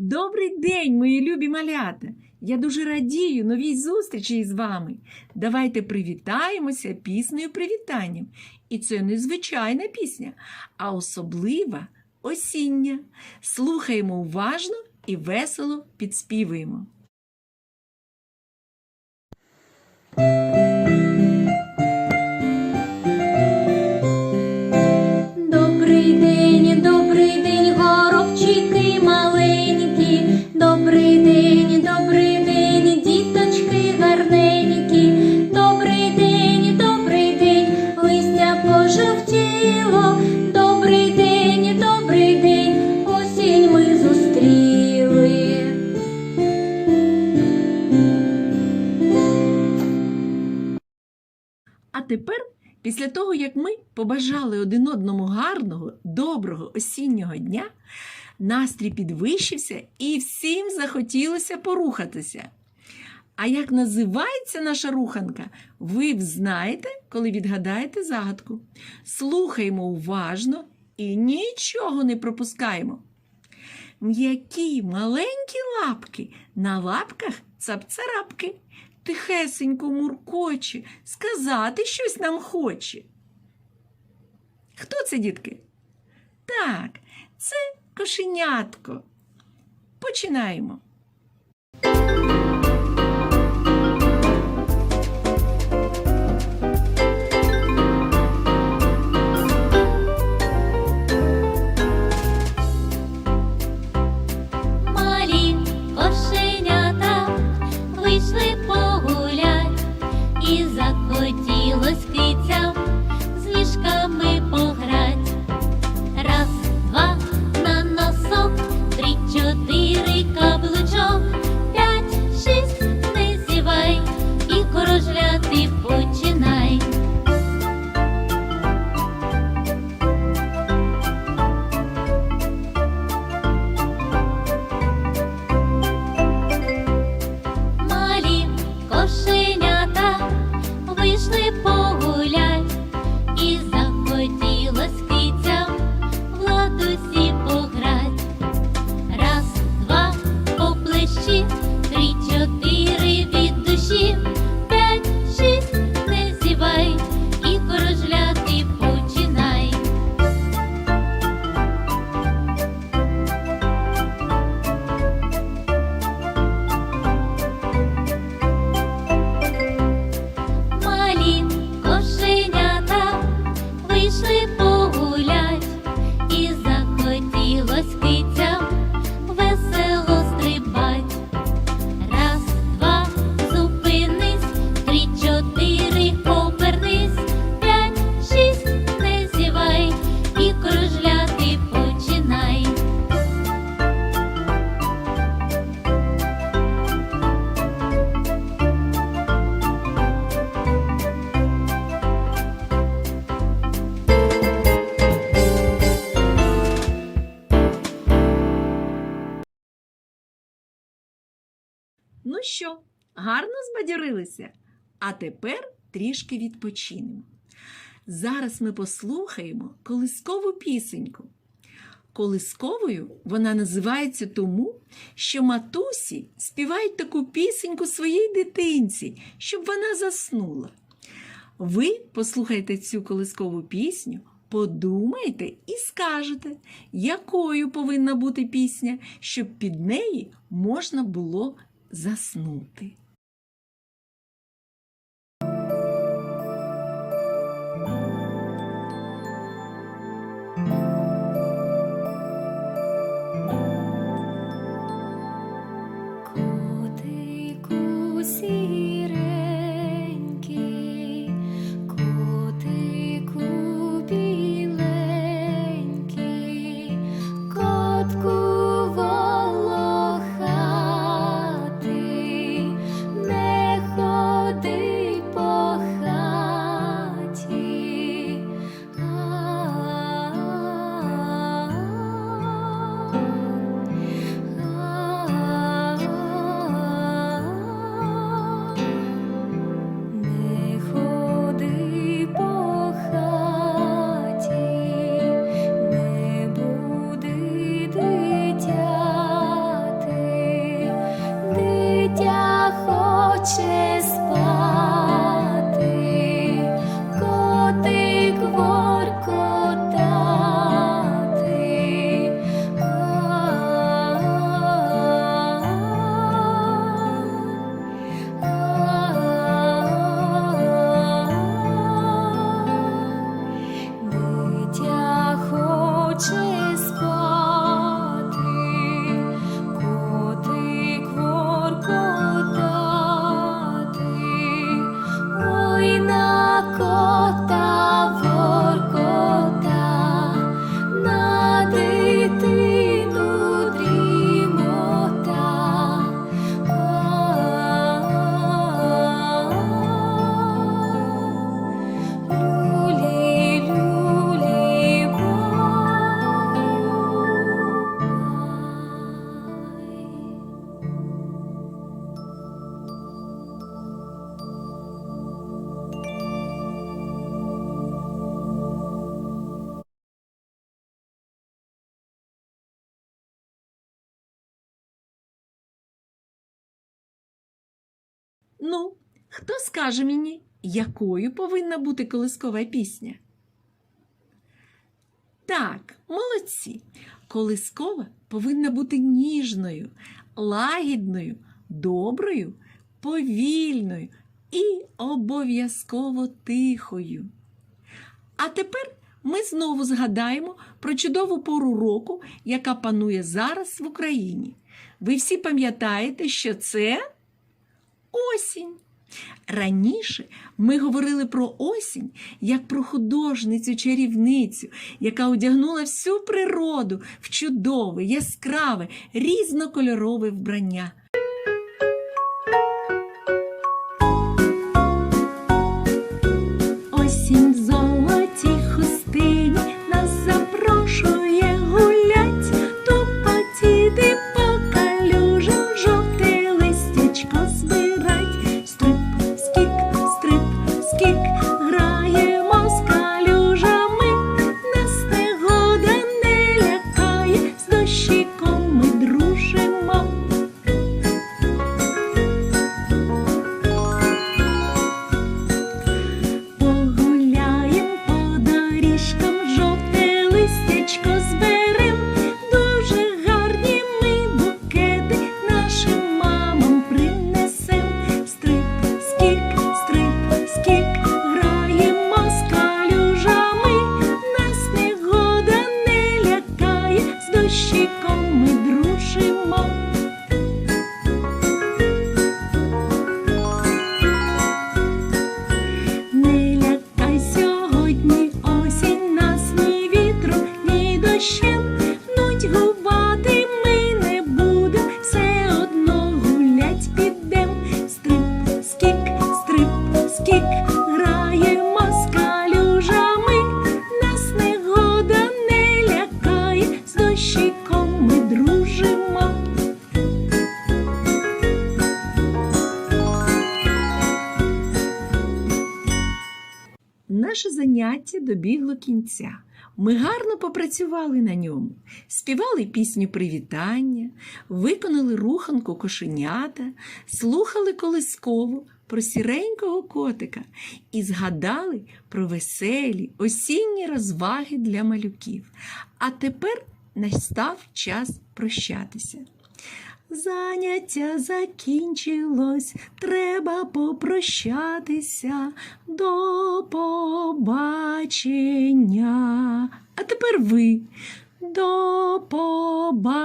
Добрий день, мої любі малята! Я дуже радію новій зустрічі із вами. Давайте привітаємося піснею привітанням. І це не звичайна пісня, а особлива осіння. Слухаємо уважно і весело підспівуємо. Добрий день, добрий день, горобчики маленькі. Тепер, після того, як ми побажали один одному гарного, доброго осіннього дня, настрій підвищився і всім захотілося порухатися. А як називається наша руханка, ви взнаєте, коли відгадаєте загадку. Слухаємо уважно і нічого не пропускаємо. М'які маленькі лапки, на лапках цапцарапки, тихесенько муркоче, сказати щось нам хоче. Хто це, дітки? Так, це кошенятко. Починаємо. Ну що, гарно збадьорилися? А тепер трішки відпочинемо. Зараз ми послухаємо колискову пісеньку. Колисковою вона називається тому, що матусі співають таку пісеньку своїй дитинці, щоб вона заснула. Ви послухайте цю колискову пісню, подумайте і скажете, якою повинна бути пісня, щоб під неї можна було заснути. дитя хоче спати. Ну, хто скаже мені, якою повинна бути колискова пісня? Так, молодці. Колискова повинна бути ніжною, лагідною, доброю, повільною і обов'язково тихою. А тепер ми знову згадаємо про чудову пору року, яка панує зараз в Україні. Ви всі пам'ятаєте, що це осінь. Раніше ми говорили про осінь як про художницю чарівницю, яка одягнула всю природу в чудове, яскраве, різнокольорове вбрання. Заняття добігло кінця. Ми гарно попрацювали на ньому, співали пісню привітання, виконали руханку кошенята, слухали колискову про сіренького котика і згадали про веселі осінні розваги для малюків. А тепер настав час прощатися. Заняття закінчилось, треба попрощатися. До побачення. А тепер ви. До побачення.